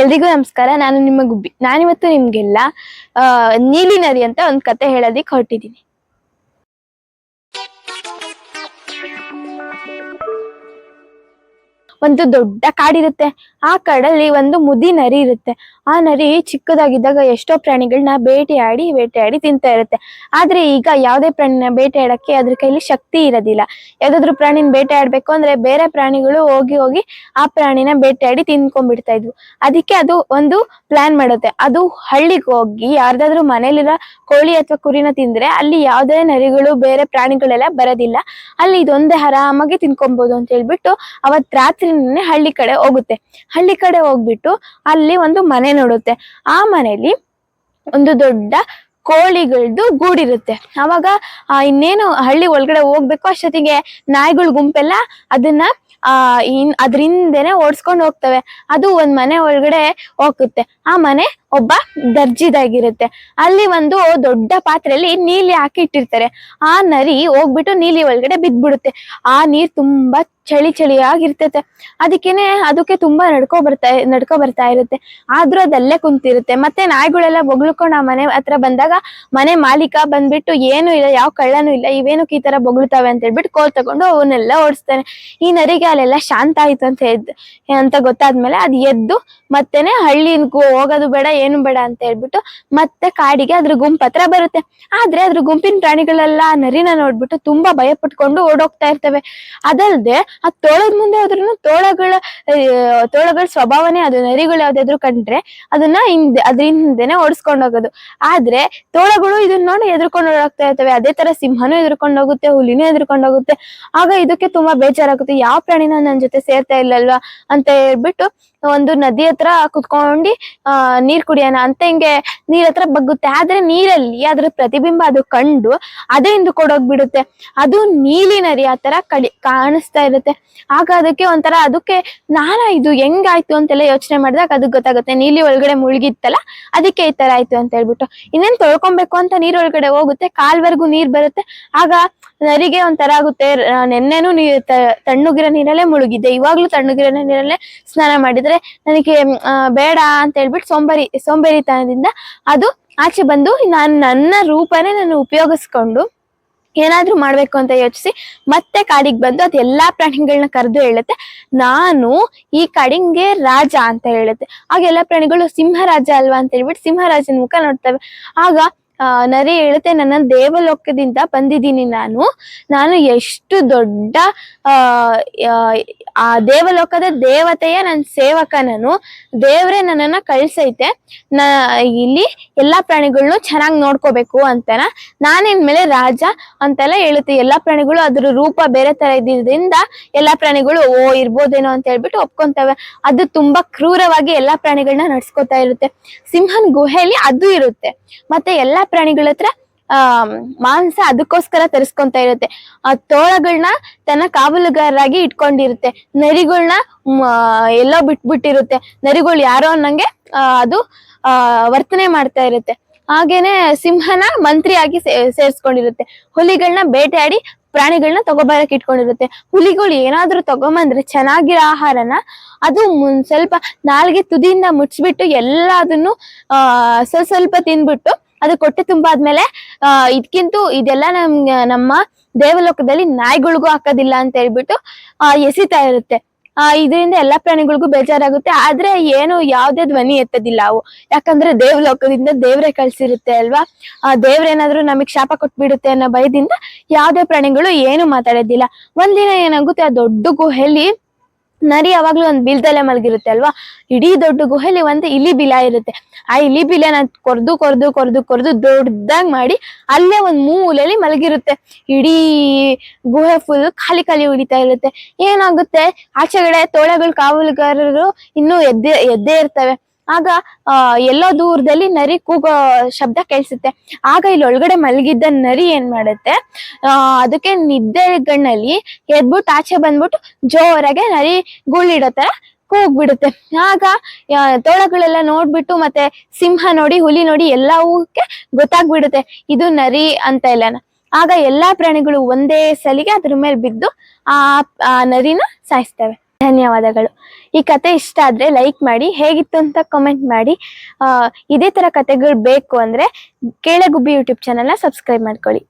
ಎಲ್ರಿಗೂ ನಮಸ್ಕಾರ. ನಾನು ನಿಮ್ಮ ಗುಬ್ಬಿ ನಾನಿವತ್ತು ನಿಮ್ಗೆಲ್ಲ ನೀಲಿ ನರಿ ಅಂತ ಒಂದು ಕತೆ ಹೇಳೋದಿಕ್ ಹೊರಟಿದ್ದೀನಿ ಒಂದು ದೊಡ್ಡ ಕಾಡಿರುತ್ತೆ. ಆ ಕಾಡಲ್ಲಿ ಒಂದು ಮುದಿ ನರಿ ಇರುತ್ತೆ. ಆ ನರಿ ಚಿಕ್ಕದಾಗಿದ್ದಾಗ ಎಷ್ಟೋ ಪ್ರಾಣಿಗಳನ್ನ ಬೇಟೆಯಾಡಿ ಬೇಟೆಯಾಡಿ ತಿಂತಾ ಇರುತ್ತೆ. ಆದ್ರೆ ಈಗ ಯಾವುದೇ ಪ್ರಾಣಿನ ಬೇಟೆಯಾಡಕ್ಕೆ ಅದ್ರ ಕೈಲಿ ಶಕ್ತಿ ಇರೋದಿಲ್ಲ. ಯಾವ್ದಾದ್ರು ಪ್ರಾಣಿನ ಬೇಟೆಯಾಡ್ಬೇಕು ಅಂದ್ರೆ ಬೇರೆ ಪ್ರಾಣಿಗಳು ಹೋಗಿ ಹೋಗಿ ಆ ಪ್ರಾಣಿನ ಬೇಟೆಯಾಡಿ ತಿನ್ಕೊಂಡ್ಬಿಡ್ತಾ ಇದ್ವು. ಅದಕ್ಕೆ ಅದು ಒಂದು ಪ್ಲಾನ್ ಮಾಡುತ್ತೆ. ಅದು ಹಳ್ಳಿಗೆ ಹೋಗಿ ಯಾರ್ದಾದ್ರು ಮನೇಲಿರೋ ಕೋಳಿ ಅಥವಾ ಕುರಿನ ತಿಂದ್ರೆ ಅಲ್ಲಿ ಯಾವುದೇ ನರಿಗಳು, ಬೇರೆ ಪ್ರಾಣಿಗಳೆಲ್ಲ ಬರೋದಿಲ್ಲ. ಅಲ್ಲಿ ಇದೊಂದೇ ಆರಾಮಾಗಿ ತಿನ್ಕೊಬಹುದು ಅಂತ ಹೇಳ್ಬಿಟ್ಟು ಅವತ್ ರಾತ್ರಿನೇ ಹಳ್ಳಿ ಕಡೆ ಹೋಗುತ್ತೆ. ಹಳ್ಳಿ ಕಡೆ ಹೋಗ್ಬಿಟ್ಟು ಅಲ್ಲಿ ಒಂದು ಮನೆ ನೋಡುತ್ತೆ. ಆ ಮನೆಯಲ್ಲಿ ಒಂದು ದೊಡ್ಡ ಕೋಳಿಗಳದ್ದು ಗೂಡಿರುತ್ತೆ. ಅವಾಗ ಇನ್ನೇನು ಹಳ್ಳಿ ಒಳಗಡೆ ಹೋಗ್ಬೇಕು ಅಷ್ಟೊತ್ತಿಗೆ ನಾಯಿಗಳ ಗುಂಪೆಲ್ಲ ಅದನ್ನ, ಆ, ಇನ್, ಅದ್ರಿಂದೇನೆ ಓಡಿಸ್ಕೊಂಡು ಹೋಗ್ತವೆ. ಅದು ಒಂದ್ ಮನೆ ಒಳಗಡೆ ಹೋಗುತ್ತೆ. ಆ ಮನೆ ಒಬ್ಬ ದರ್ಜಿದಾಗಿರುತ್ತೆ. ಅಲ್ಲಿ ಒಂದು ದೊಡ್ಡ ಪಾತ್ರೆಯಲ್ಲಿ ನೀಲಿ ಹಾಕಿ ಇಟ್ಟಿರ್ತಾರೆ. ಆ ನರಿ ಹೋಗ್ಬಿಟ್ಟು ನೀಲಿ ಒಳಗಡೆ ಬಿದ್ದ್ಬಿಡುತ್ತೆ ಆ ನೀರ್ ತುಂಬಾ ಚಳಿ ಚಳಿಯಾಗಿರ್ತೈತೆ ಅದಕ್ಕೇನೆ ಅದಕ್ಕೆ ತುಂಬಾ ನಡ್ಕೊ ಬರ್ತಾ ನಡ್ಕೊ ಬರ್ತಾ ಇರುತ್ತೆ. ಆದ್ರೂ ಅದಲ್ಲೇ ಕುಂತಿರುತ್ತೆ. ಮತ್ತೆ ನಾಯಿಗಳೆಲ್ಲ ಬೊಗ್ಳುಕೊಂಡು ಆ ಮನೆ ಹತ್ರ ಬಂದಾಗ ಮನೆ ಮಾಲೀಕ ಬಂದ್ಬಿಟ್ಟು ಏನು ಇಲ್ಲ, ಯಾವ ಕಳ್ಳನೂ ಇಲ್ಲ, ಇವೇನಕ್ಕೆ ಈ ತರ ಬೊಗಳ್ತಾವೆ ಅಂತ ಹೇಳ್ಬಿಟ್ಟು ಕೋಲ್ ತಗೊಂಡು ಅವನ್ನೆಲ್ಲ ಓಡಿಸ್ತಾನೆ. ಈ ನರಿಗೆ ಅಲ್ಲೆಲ್ಲ ಶಾಂತ ಆಯ್ತು ಅಂತ ಎದ್ದು ಅಂತ ಗೊತ್ತಾದ್ಮೇಲೆ ಅದ್ ಎದ್ದು ಮತ್ತೆನೆ ಹಳ್ಳಿಗೂ ಹೋಗೋದು ಬೇಡ, ಏನು ಬೇಡ ಅಂತ ಹೇಳ್ಬಿಟ್ಟು ಮತ್ತೆ ಕಾಡಿಗೆ ಅದ್ರ ಗುಂಪ್ ಹತ್ರ ಬರುತ್ತೆ. ಆದ್ರೆ ಅದ್ರ ಗುಂಪಿನ ಪ್ರಾಣಿಗಳೆಲ್ಲ ನರಿನ ನೋಡ್ಬಿಟ್ಟು ತುಂಬಾ ಭಯ ಪಟ್ಕೊಂಡು ಓಡೋಗ್ತಾ ಇರ್ತವೆ. ಅದಲ್ದೆ ಆ ತೋಳದ ಮುಂದೆ ಹೋದ್ರೂ ತೋಳಗಳ ತೋಳಗಳ ಸ್ವಭಾವನೇ ಅದು, ನರಿಗಳು ಯಾವ್ದಾದ್ರು ಕಂಡ್ರೆ ಅದನ್ನ ಹಿಂದೆ, ಅದ್ರ ಹಿಂದೆನೆ ಓಡಿಸ್ಕೊಂಡು ಹೋಗೋದು. ಆದ್ರೆ ತೋಳಗಳು ಇದನ್ನ ನೋಡಿ ಎದ್ರಕೊಂಡು ಹೋಗ್ತಾ ಇರ್ತವೆ. ಅದೇ ತರ ಸಿಂಹನೂ ಎದ್ರಕೊಂಡು ಹೋಗುತ್ತೆ, ಹುಲಿನೂ ಎದ್ರಕೊಂಡು ಹೋಗುತ್ತೆ. ಆಗ ಇದಕ್ಕೆ ತುಂಬಾ ಬೇಜಾರಾಗುತ್ತೆ. ಯಾವ ಪ್ರಾಣಿನ ನನ್ ಜೊತೆ ಸೇರ್ತಾ ಇಲ್ಲಲ್ವಾ? ಅಂತ ಹೇಳ್ಬಿಟ್ಟು ಒಂದು ನದಿ ಹತ್ರ ಕುತ್ಕೊಂಡಿ, ಆ, ನೀರ್ ಕುಡಿಯೋಣ ಅಂತ ಹಿಂಗೆ ನೀರ್ ಹತ್ರ ಬಗ್ಗುತ್ತೆ. ಆದ್ರೆ ನೀರಲ್ಲಿ ಅದ್ರ ಪ್ರತಿಬಿಂಬ ಅದು ಕಂಡು ಅದೇ ಹಿಂದೆ ಕೊಡೋಗ್ಬಿಡುತ್ತೆ. ಅದು ನೀಲಿ ನರಿ ಆ ತರ ಕಡಿ ಕಾಣಿಸ್ತಾ ಇರುತ್ತೆ. ಆಗ ಅದಕ್ಕೆ ಒಂಥರ ಅದಕ್ಕೆ ನಾನ ಇದು ಹೆಂಗಾಯ್ತು ಅಂತೆಲ್ಲ ಯೋಚನೆ ಮಾಡಿದಾಗ ಅದಕ್ಕೆ ಗೊತ್ತಾಗುತ್ತೆ. ನೀಲಿ ಒಳಗಡೆ ಮುಳುಗಿತ್ತಲ್ಲ, ಅದಕ್ಕೆ ಈ ತರ ಆಯ್ತು ಅಂತ ಹೇಳ್ಬಿಟ್ಟು. ಇನ್ನೇನ್ ತೊಳ್ಕೊಬೇಕು ಅಂತ ನೀರ್ ಒಳಗಡೆ ಹೋಗುತ್ತೆ. ಕಾಲ್ವರೆಗೂ ನೀರ್ ಬರುತ್ತೆ. ಆಗ ನರಿಗೆ ಒಂಥರ ಆಗುತ್ತೆ. ನೆನ್ನೆನೂ ನೀ ತಣ್ಣಗಿರೋ ನೀರಲ್ಲೇ ಮುಳುಗಿದ್ದೆ ಇವಾಗ್ಲೂ ತಣ್ಣುಗಿರೋ ನೀರಲ್ಲೇ ಸ್ನಾನ ಮಾಡಿದ್ರೆ ನನಗೆ ಬೇಡ ಅಂತ ಹೇಳ್ಬಿಟ್ಟು ಸೋಂಬರಿ, ಸೋಂಬೇರಿತನದಿಂದ ಅದು ಆಚೆ ಬಂದು ನಾನು, ನನ್ನ ರೂಪನೇ ನಾನು ಉಪಯೋಗಿಸ್ಕೊಂಡು ಏನಾದ್ರೂ ಮಾಡ್ಬೇಕು ಅಂತ ಯೋಚಿಸಿ ಮತ್ತೆ ಕಾಡಿಗೆ ಬಂದು ಅದು ಎಲ್ಲಾ ಪ್ರಾಣಿಗಳನ್ನ ಕರೆದು ಹೇಳುತ್ತೆ. ನಾನು ಈ ಕಾಡಿಂಗೆ ರಾಜ ಅಂತ ಹೇಳುತ್ತೆ. ಆಗ ಎಲ್ಲಾ ಪ್ರಾಣಿಗಳು ಸಿಂಹರಾಜ ಅಲ್ವಾ ಅಂತ ಹೇಳ್ಬಿಟ್ಟು ಸಿಂಹರಾಜನ ಮುಖ ನೋಡ್ತವೆ. ಆಗ ನರಿ ಹೇಳುತ್ತೆ, ನನ್ನ ದೇವಲೋಕದಿಂದ ಬಂದಿದ್ದೀನಿ ನಾನು. ನಾನು ಎಷ್ಟು ದೊಡ್ಡ, ಆ ದೇವಲೋಕದ ದೇವತೆಯ ನನ್ನ ಸೇವಕ ನಾನು ದೇವ್ರೆ ನನ್ನನ್ನ ಕಳ್ಸೈತೆ. ನಾ, ಇಲ್ಲಿ ಎಲ್ಲಾ ಪ್ರಾಣಿಗಳನ್ನೂ ಚೆನ್ನಾಗಿ ನೋಡ್ಕೋಬೇಕು ಅಂತನ. ನಾನಿನ್ಮೇಲೆ ರಾಜ ಅಂತೆಲ್ಲ ಹೇಳುತ್ತೆ. ಎಲ್ಲಾ ಪ್ರಾಣಿಗಳು ಅದ್ರ ರೂಪ ಬೇರೆ ತರ ಇದ್ದಿದ್ರಿಂದ ಎಲ್ಲಾ ಪ್ರಾಣಿಗಳು, ಓ, ಇರ್ಬೋದೇನೋ ಅಂತ ಹೇಳ್ಬಿಟ್ಟು ಒಪ್ಕೊಂತವೆ. ಅದು ತುಂಬಾ ಕ್ರೂರವಾಗಿ ಎಲ್ಲಾ ಪ್ರಾಣಿಗಳನ್ನ ನಡ್ಸ್ಕೊತಾ ಇರುತ್ತೆ. ಸಿಂಹನ್ ಗುಹೆಯಲ್ಲಿ ಅದು ಇರುತ್ತೆ. ಮತ್ತೆ ಎಲ್ಲಾ ಪ್ರಾಣಿಗಳ ಹತ್ರ, ಆ, ಮಾಂಸ ಅದಕ್ಕೋಸ್ಕರ ತರಿಸ್ಕೊಂತ ಇರುತ್ತೆ. ಆ ತೋಳಗಳನ್ನ ತನ್ನ ಕಾವಲುಗಾರರಾಗಿ ಇಟ್ಕೊಂಡಿರುತ್ತೆ. ನರಿಗಳನ್ನ ಎಲ್ಲೋ ಬಿಟ್ಬಿಟ್ಟಿರುತ್ತೆ. ನರಿಗಳು ಯಾರೋ ಅನ್ನಂಗೆ ಅದು, ಆ, ವರ್ತನೆ ಮಾಡ್ತಾ ಇರುತ್ತೆ. ಹಾಗೇನೆ ಸಿಂಹನ ಮಂತ್ರಿಯಾಗಿ ಸೇ- ಸೇರ್ಸ್ಕೊಂಡಿರುತ್ತೆ. ಹುಲಿಗಳನ್ನ ಬೇಟೆಯಾಡಿ ಪ್ರಾಣಿಗಳನ್ನ ತಗೋಬರಕ್ ಇಟ್ಕೊಂಡಿರುತ್ತೆ. ಹುಲಿಗಳು ಏನಾದ್ರೂ ತಗೊಂಬಂದ್ರೆ ಚೆನ್ನಾಗಿರೋ ಆಹಾರನ, ಅದು ಸ್ವಲ್ಪ ನಾಲ್ಗೆ ತುದಿಯಿಂದ ಮುಚ್ಚಿಬಿಟ್ಟು ಎಲ್ಲದನ್ನು ಸ್ವಲ್ಪ ಸ್ವಲ್ಪ ತಿಂದ್ಬಿಟ್ಟು ಅದು ಕೊಟ್ಟೆ ತುಂಬಾದ್ಮೇಲೆ, ಆ, ಇದ್ಕಿಂತೂ ಇದೆಲ್ಲ ನಮ್, ನಮ್ಮ ದೇವಲೋಕದಲ್ಲಿ ನಾಯಿಗಳಿಗೂ ಹಾಕೋದಿಲ್ಲ ಅಂತ ಹೇಳ್ಬಿಟ್ಟು, ಆ, ಎಸಿತಾ ಇರುತ್ತೆ. ಆ, ಇದರಿಂದ ಎಲ್ಲಾ ಪ್ರಾಣಿಗಳಿಗೂ ಬೇಜಾರಾಗುತ್ತೆ. ಆದ್ರೆ ಏನು ಯಾವ್ದೇ ಧ್ವನಿ ಎತ್ತದಿಲ್ಲ ಅವು. ಯಾಕಂದ್ರೆ ದೇವಲೋಕದಿಂದ ದೇವ್ರೆ ಕಳ್ಸಿರುತ್ತೆ ಅಲ್ವಾ? ಆ, ದೇವ್ರೇನಾದ್ರೂ ನಮಗ್ ಶಾಪ ಕೊಟ್ಬಿಡುತ್ತೆ ಅನ್ನೋ ಭಯದಿಂದ ಯಾವ್ದೇ ಪ್ರಾಣಿಗಳು ಏನು ಮಾತಾಡೋದಿಲ್ಲ. ಒಂದಿನ ಏನಾಗುತ್ತೆ, ಆ ದೊಡ್ಡ ಗುಹೆಯಲ್ಲಿ ನರಿ ಯಾವಾಗ್ಲೂ ಒಂದ್ ಬಿಲ್ದಲ್ಲೇ ಮಲಗಿರುತ್ತೆ ಅಲ್ವಾ? ಇಡೀ ದೊಡ್ಡ ಗುಹೆಲಿ ಒಂದು ಇಲಿ ಬಿಲ ಇರುತ್ತೆ. ಆ ಇಲಿ ಬಿಲನ ಕೊರ್ದು ಕೊರ್ದು ಕೊರ್ದು ಕೊರ್ದು ದೊಡ್ಡದಾಗ್ ಮಾಡಿ ಅಲ್ಲೇ ಒಂದ್ ಮೂಲೆಯಲ್ಲಿ ಮಲಗಿರುತ್ತೆ. ಇಡೀ ಗುಹೆ ಫುಲ್ ಖಾಲಿ ಖಾಲಿ ಉಳಿತಾ ಇರುತ್ತೆ. ಏನಾಗುತ್ತೆ? ಆಚೆಗಡೆ ತೋಳಗಳು, ಕಾವಲುಗಾರರು ಇನ್ನೂ ಎದ್ದೆ, ಎದ್ದೇ ಇರ್ತವೆ. ಆಗ, ಆ, ಎಲ್ಲೋ ದೂರದಲ್ಲಿ ನರಿ ಕೂಗೋ ಶಬ್ದ ಕೇಳಿಸುತ್ತೆ. ಆಗ ಇಲ್ಲಿ ಒಳಗಡೆ ಮಲಗಿದ್ದ ನರಿ ಏನ್ ಮಾಡುತ್ತೆ? ಆ, ಅದಕ್ಕೆ ನಿದ್ದೆ ಗಣ್ಣಲ್ಲಿ ಎದ್ಬಿಟ್ಟು ಆಚೆ ಬಂದ್ಬಿಟ್ಟು ಜೋರಾಗೆ ನರಿ ಗೂಳಿಡೋ ಕೂಗ್ಬಿಡುತ್ತೆ. ಆಗ ತೋಳಗಳೆಲ್ಲ ನೋಡ್ಬಿಟ್ಟು ಮತ್ತೆ ಸಿಂಹ ನೋಡಿ, ಹುಲಿ ನೋಡಿ ಎಲ್ಲವಕ್ಕೆ ಗೊತ್ತಾಗ್ಬಿಡುತ್ತೆ, ಇದು ನರಿ ಅಂತ ಎಲ್ಲನ. ಆಗ ಎಲ್ಲಾ ಪ್ರಾಣಿಗಳು ಒಂದೇ ಸಲಿಗೆ ಅದ್ರ ಮೇಲೆ ಬಿದ್ದು ಆ ನರಿನ ಸಾಯಿಸ್ತವೆ. ಧನ್ಯವಾದಗಳು. ಈ ಕತೆ ಇಷ್ಟ ಆದ್ರೆ ಲೈಕ್ ಮಾಡಿ, ಹೇಗಿತ್ತು ಅಂತ ಕಮೆಂಟ್ ಮಾಡಿ. ಇದೇ ತರ ಕತೆಗಳು ಬೇಕು ಅಂದ್ರೆ ಕೇಳಗುಬ್ಬಿ ಯೂಟ್ಯೂಬ್ ಚಾನಲ್ನ ಸಬ್ಸ್ಕ್ರೈಬ್ ಮಾಡ್ಕೊಳ್ಳಿ.